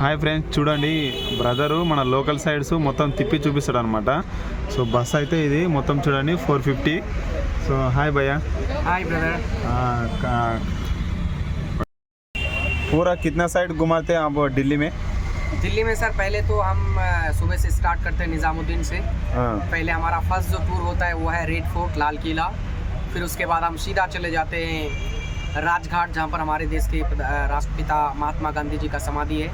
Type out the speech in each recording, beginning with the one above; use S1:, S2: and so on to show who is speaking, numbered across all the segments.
S1: Hi friends చూడండి brother మన local sides మొత్తం తిప్పి చూపిస్తాడు అనమాట సో బస్ అయితే ఇది మొత్తం చూడండి ఫోర్ ఫిఫ్టీ సో హాయ్ భయ్యా
S2: हाय ब्रदर
S1: हाँ, का- पूरा कितना साइड घुमाते हैं आप दिल्ली में
S2: दिल्ली में सर पहले तो हम अ, सुबह से स्टार्ट करते हैं निज़ामुद्दीन से
S1: हाँ,
S2: पहले हमारा फर्स्ट जो टूर होता है वो है रेड फोर्ट लाल किला फिर उसके बाद हम सीधा चले जाते हैं राजघाट जहाँ पर हमारे देश के प्रधा- अ, राष्ट्रपिता महात्मा गांधी जी का समाधि है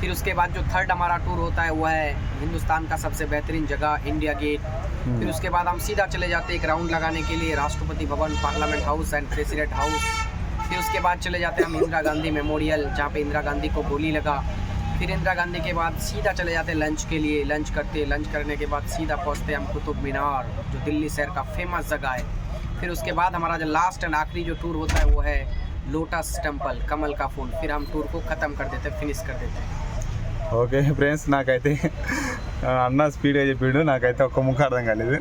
S2: फिर उसके बाद जो थर्ड हमारा टूर होता है वो है हिंदुस्तान का सबसे बेहतरीन जगह इंडिया गेट फिर उसके बाद हम सीधा चले जाते हैं एक राउंड लगाने के लिए Rashtrapati Bhavan parliament house and president house फिर उसके बाद चले जाते हैं हम इंदिरा गांधी मेमोरियल जहाँ पे इंदिरा गांधी को गोली लगा। फिर इंदिरा गांधी के बाद सीधा चले जाते हैं लंच के लिए लंच करते लंच करने के बाद सीधा पहुँचते हम कुतुब मीनार जो दिल्ली शहर का फ़ेमस जगह है। फिर उसके बाद हमारा जो लास्ट एंड आखिरी जो टूर होता है वो है लोटस टेंपल कमल का फूल। फिर हम टूर को ख़त्म कर देते हैं फिनिश कर देते हैं।
S1: ఓకే ఫ్రెండ్స్ నాకైతే అన్న స్పీడ్గా చెప్పిండు నాకైతే ఒక్క ముఖ అర్థం కాలేదు.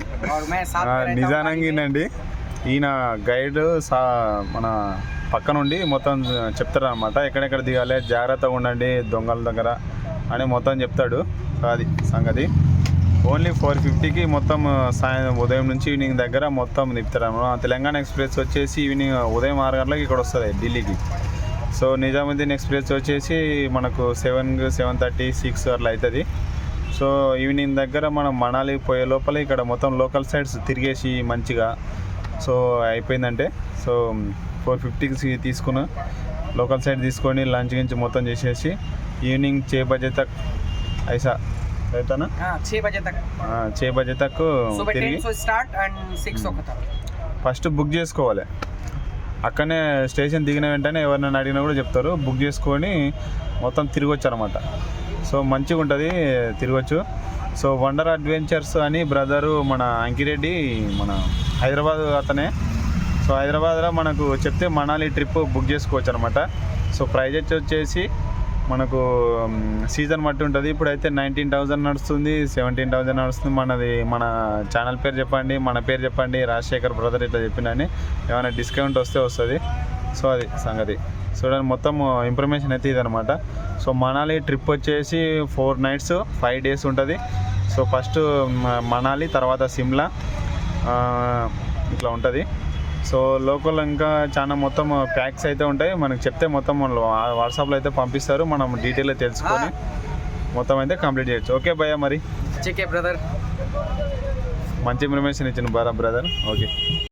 S1: నిజానంగానండి ఈయన గైడ్ సా మన పక్కన ఉండి మొత్తం అనమాట ఎక్కడెక్కడ దిగాలి జాగ్రత్తగా ఉండండి దొంగల దగ్గర అని మొత్తం చెప్తాడు. అది సంగతి. ఓన్లీ ఫోర్ ఫిఫ్టీకి మొత్తం సాయం ఉదయం నుంచి ఈవినింగ్ దగ్గర మొత్తం నిపుతారు తెలంగాణ ఎక్స్ప్రెస్ వచ్చేసి ఈవినింగ్ ఉదయం ఆరు గంటలకు ఇక్కడ వస్తుంది ఢిల్లీకి. సో నిజాముద్దీన్ ఎక్స్ప్రెస్ వచ్చేసి మనకు సెవెన్ సెవెన్ థర్టీ సిక్స్ అట్లా అవుతుంది సో ఈవినింగ్ దగ్గర మనం మనాలి పోయే లోపల ఇక్కడ మొత్తం లోకల్ సైడ్స్ తిరిగేసి మంచిగా సో అయిపోయిందంటే సో ఫోర్ ఫిఫ్టీకి తీసుకున్న లోకల్ సైడ్ తీసుకొని లంచ్ గురించి మొత్తం చేసేసి ఈవినింగ్ చేపజేత ఐసా
S2: రైతానా?
S1: చే బజే తిరిగి ఫస్ట్ బుక్ చేసుకోవాలి. అక్కడనే స్టేషన్ దిగిన వెంటనే ఎవరినైనా అడిగినా కూడా చెప్తారు. బుక్ చేసుకొని మొత్తం తిరగొచ్చు అనమాట సో మంచిగా ఉంటుంది తిరగొచ్చు. సో వండర్ అడ్వెంచర్స్ అని బ్రదరు మన అంకిరెడ్డి మన హైదరాబాద్ అతనే. సో హైదరాబాద్లో మనకు చెప్తే మనాలి ట్రిప్ బుక్ చేసుకోవచ్చు అనమాట సో ప్రైజెస్ వచ్చేసి మనకు సీజన్ బట్టి ఉంటుంది. ఇప్పుడైతే నైన్టీన్ థౌజండ్ నడుస్తుంది సెవెంటీన్ థౌజండ్ నడుస్తుంది. మనది మన ఛానల్ పేరు చెప్పండి మన పేరు చెప్పండి రాజశేఖర్ బ్రదర్ ఇట్లా చెప్పినని ఏమైనా డిస్కౌంట్ వస్తే వస్తుంది. సో అది సంగతి. చూడండి మొత్తం ఇన్ఫర్మేషన్ అయితే ఇదనమాట సో మనాలి ట్రిప్ వచ్చేసి ఫోర్ నైట్స్ ఫైవ్ డేస్ ఉంటుంది. సో ఫస్ట్ మనాలి తర్వాత సిమ్లా ఇట్లా ఉంటుంది. సో లోకల్ ఇంకా చాలా మొత్తం ప్యాక్స్ అయితే ఉంటాయి. మనకు చెప్తే మొత్తం మన వాట్సాప్లో అయితే పంపిస్తారు. మనం డీటెయిల్ తెలుసుకొని మొత్తం అయితే కంప్లీట్ చేయొచ్చు. ఓకే భయ్య మరి.
S2: బ్రదర్
S1: మంచి ఇన్ఫర్మేషన్ ఇచ్చిన బారా బ్రదర్ ఓకే.